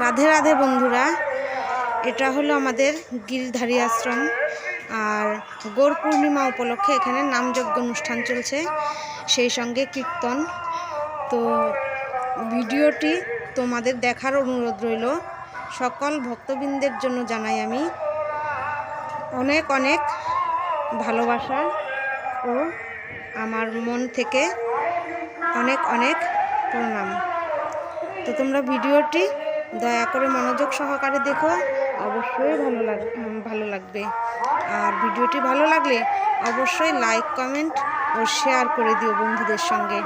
রাধে রাধে বন্ধুরা, এটা হলো আমাদের গিরিধারী আশ্রম আর গৌর পূর্ণিমা উপলক্ষে এখানে নামযজ্ঞ অনুষ্ঠান চলছে, সেই সঙ্গে কীর্তন। তো ভিডিওটি তোমাদের দেখার অনুরোধ রইল, সকল ভক্তবৃন্দের জন্য জানাই আমি অনেক অনেক ভালোবাসা ও আমার মন থেকে অনেক অনেক প্রণাম। তো তোমরা ভিডিওটি দয়া করে মনোযোগ সহকারে দেখো। অবশ্যই ভালো লাগ ভালো লাগবে। আর ভিডিওটি ভালো লাগলে অবশ্যই লাইক কমেন্ট ও শেয়ার করে দিও বন্ধুদের সঙ্গে।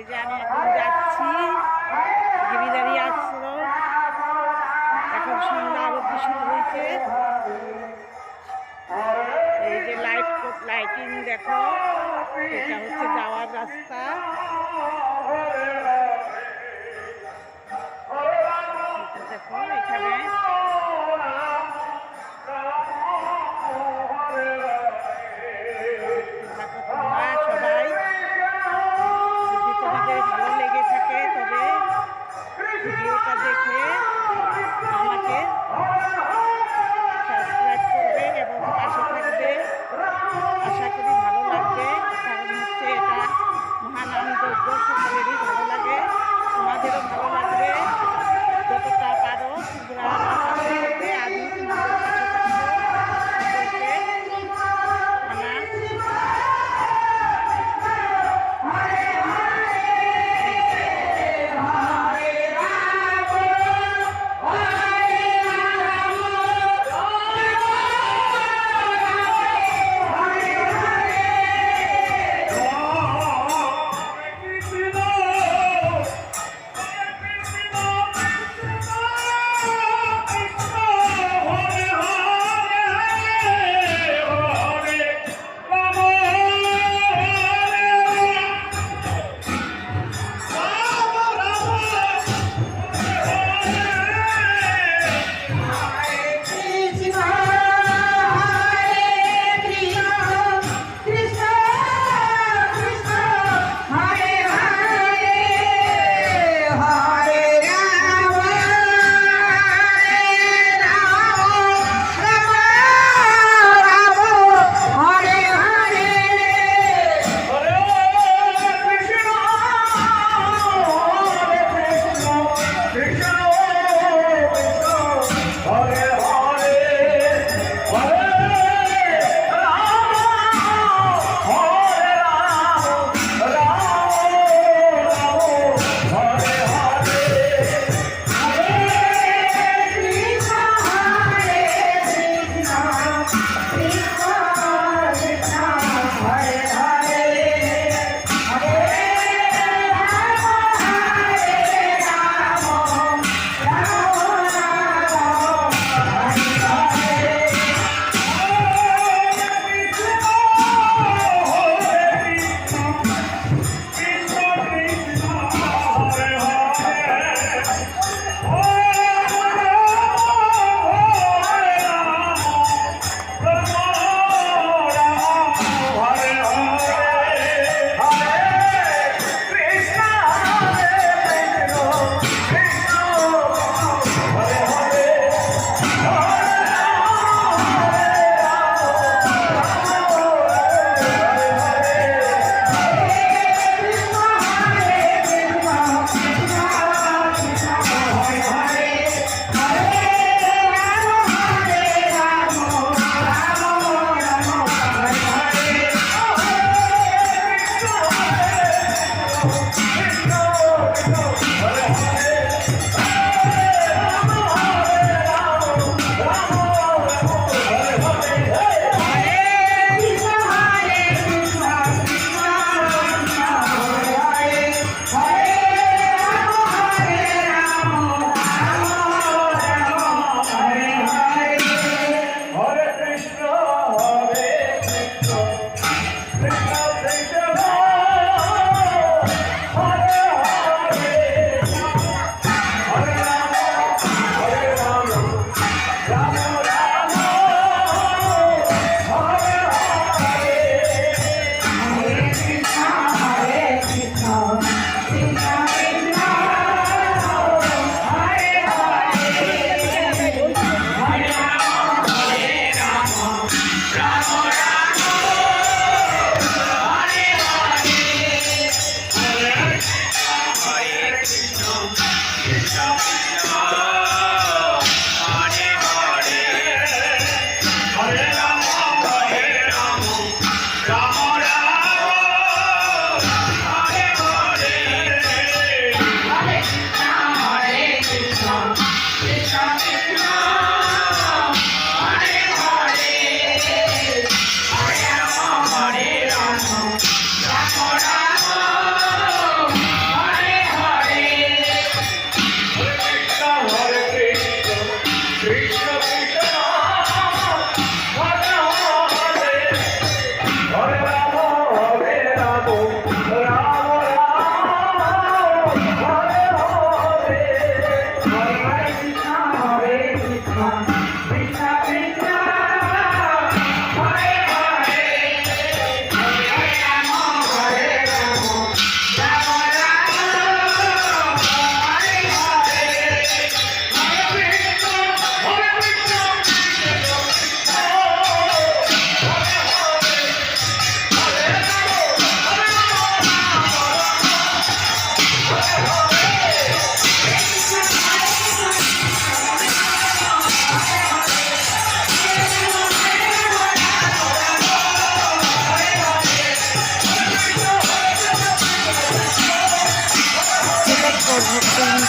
এই যে আমি এখন যাচ্ছি। গিরিদারি আসলো। এখন সন্ধ্যা আরতি শুরু হয়েছে। এই যে লাইট লাইটিং দেখো, এটা হচ্ছে যাওয়ার রাস্তা।